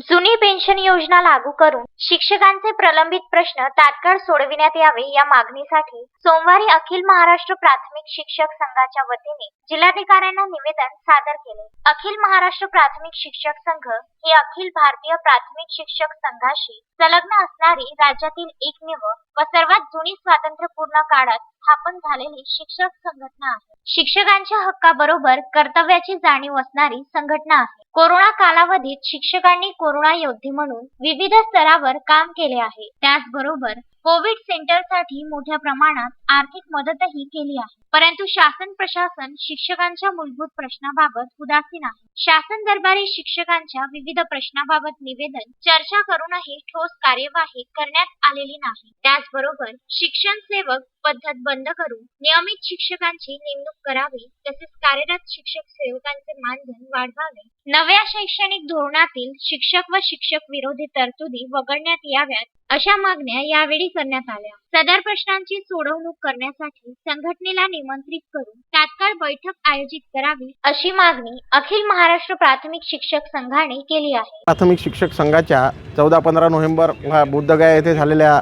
जुनी पेन्शन योजना लागू करून शिक्षकांचे प्रलंबित प्रश्न तात्काळ सोडविण्यात यावे या मागणीसाठी सोमवारी अखिल महाराष्ट्र प्राथमिक शिक्षक संघाच्या वतीने जिल्हाधिकाऱ्यांना निवेदन सादर केले. अखिल महाराष्ट्र प्राथमिक शिक्षक संघ ही अखिल भारतीय प्राथमिक शिक्षक संघाशी संलग्न असणारी राज्यातील एकमेव व सर्वात जुनी स्वातंत्र्यपूर्ण काळात स्थापन झालेली शिक्षक संघटना आहे. शिक्षकांच्या हक्काबरोबर कर्तव्याची जाणीव असणारी संघटना आहे. कोरोना कालावधीत शिक्षकांनी कोरोना योद्धे म्हणून विविध स्तरावर काम केले आहे. त्याचबरोबर कोविड सेंटरसाठी मोठ्या प्रमाणात आर्थिक मदतही केली आहे. परंतु शासन प्रशासन शिक्षकांच्या मूलभूत प्रश्नाबाबत उदासीन आहे. शासन दरबारी शिक्षकांच्या विविध प्रश्नाबाबत निवेदन चर्चा करूनही ठोस कार्यवाही करण्यात आलेली नाही. त्याचबरोबर शिक्षण सेवक पद्धत बंद करून नियमित शिक्षकांची नेमणूक करावी तसेच कार्यरत शिक्षक सेवकांचे मानधन वाढवावे. नव्या शैक्षणिक धोरणातील शिक्षक व शिक्षक विरोधी तरतुदी वगळण्यात याव्यात अशा मागण्या यावेळी करण्यात आल्या. सदर प्रश्नांची सोडवणूक करण्यासाठी संघटनेला निमंत्रित करून तात्काळ बैठक आयोजित करावी अशी मागणी अखिल महाराष्ट्र प्राथमिक शिक्षक संघाने केली आहे. प्राथमिक शिक्षक संघाच्या चौदा पंधरा नोव्हेंबर बुद्धगया येथे झालेल्या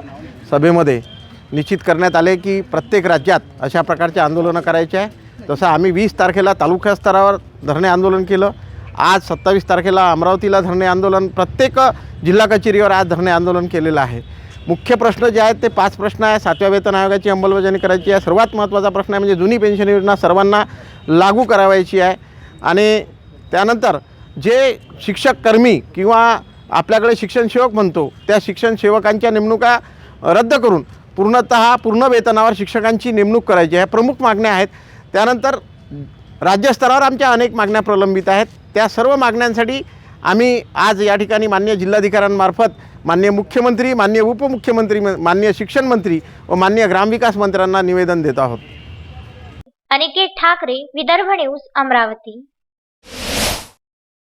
सभेमध्ये निश्चित करण्यात आले की प्रत्येक राज्यात अशा प्रकारचे आंदोलनं करायचे आहे तसं आम्ही वीस तारखेला तालुका स्तरावर धरणे आंदोलन केलं आज सत्तावीस तारखेला अमरावतीला धरणे आंदोलन प्रत्येक जिल्हा कचेरीवर आज धरणे आंदोलन केलेलं आहे. मुख्य प्रश्न जे आहेत ते पाच प्रश्न आहे सातव्या वेतन आयोगाची अंमलबजावणी करायची आहे. सर्वात महत्त्वाचा प्रश्न आहे म्हणजे जुनी पेन्शन योजना सर्वांना लागू करावायची आहे. आणि त्यानंतर जे शिक्षक कर्मी किंवा आपल्याकडे शिक्षण सेवक म्हणतो त्या शिक्षण सेवकांच्या नेमणुका रद्द करून पूर्णतः पूर्ण वेतनावर शिक्षकांची नेमणूक करायची आहे. प्रमुख मागण्या आहेत. त्यानंतर राज्यस्तरावर आमच्या अनेक मागण्या प्रलंबित आहेत. त्या सर्व मागण्यांसाठी आम्ही आज या ठिकाणी मान्य जिल्हाधिकाऱ्यांमार्फत मान्य मुख्यमंत्री मान्य उपमुख्यमंत्री मान्य शिक्षण मंत्री व मान्य ग्रामविकास मंत्र्यांना निवेदन देत आहोत. अनिकेत ठाकरे विदर्भ न्यूज अमरावती.